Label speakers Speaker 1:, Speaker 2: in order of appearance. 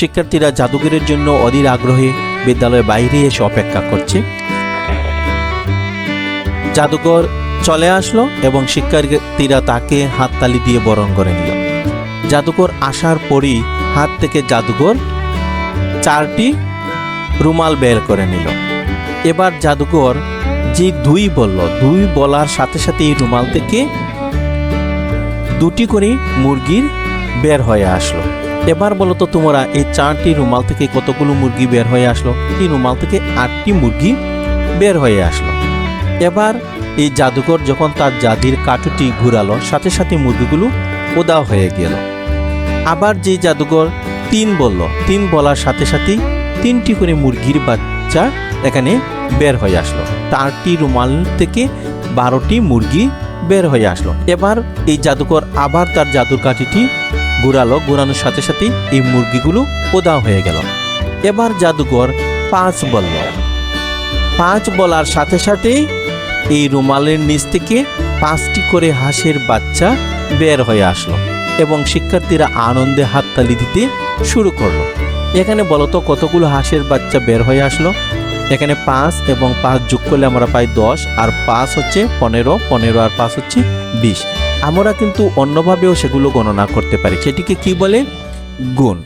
Speaker 1: শিক্ষার্থীরা জাদুঘরের জন্য অধীর আগ্রহে বিদ্যালয়ের বাইরে এসে অপেক্ষা করছে। জাদুঘর চলে আসলো এবং শিক্ষার্থীরা তাকে হাততালি দিয়ে বরণ করে নিল। জাদুঘর আসার পরই হাত থেকে জাদুঘর চারটি রুমাল বের করে নিল। এবার জাদুঘর যে দুই বলল, দুই বলার সাথে সাথে এই রুমাল থেকে দুটি করে মুরগির বের হয়ে আসলো। এবার বলো তো তোমরা, এই চারটি রুমাল থেকে কতগুলো মুরগি বের হয়ে আসলো? এই রুমাল থেকে আটটি মুরগি বের হয়ে আসলো। এবার এই জাদুকর যখন তার জাদির কাঠুটি ঘুরালো, সাথে সাথে মুরগিগুলো ওদা হয়ে গেল। আবার যে জাদুকর তিন বলল, তিন বলার সাথে সাথেই তিনটি করে মুরগির বাচ্চা এখানে বের হয়ে আসলো। চারটি রুমাল থেকে বারোটি মুরগি বের হয়ে আসলো। এবার এই জাদুকর আবার তার জাদুর কাঠিটি ঘুরালো ঘুরানোর সাথে সাথে এই মুরগিগুলো উদাও হয়ে গেল। এবার জাদুঘর পাঁচ বলল। পাঁচ বলার সাথে সাথেই এই রুমালের নিচ থেকে পাঁচটি করে হাঁসের বাচ্চা বের হয়ে আসলো এবং শিক্ষার্থীরা আনন্দে হাততালি দিতে শুরু করল। এখানে বলতো কতগুলো হাঁসের বাচ্চা বের হয়ে আসলো? এখানে পাঁচ এবং পাঁচ যোগ করলে আমরা পাই দশ, আর পাঁচ হচ্ছে পনেরো পনেরো আর পাঁচ হচ্ছে বিশ। আমরা কিন্তু অন্যভাবেও সেগুলো গণনা করতে পারি। সেটিকে কি বলে? গুণ।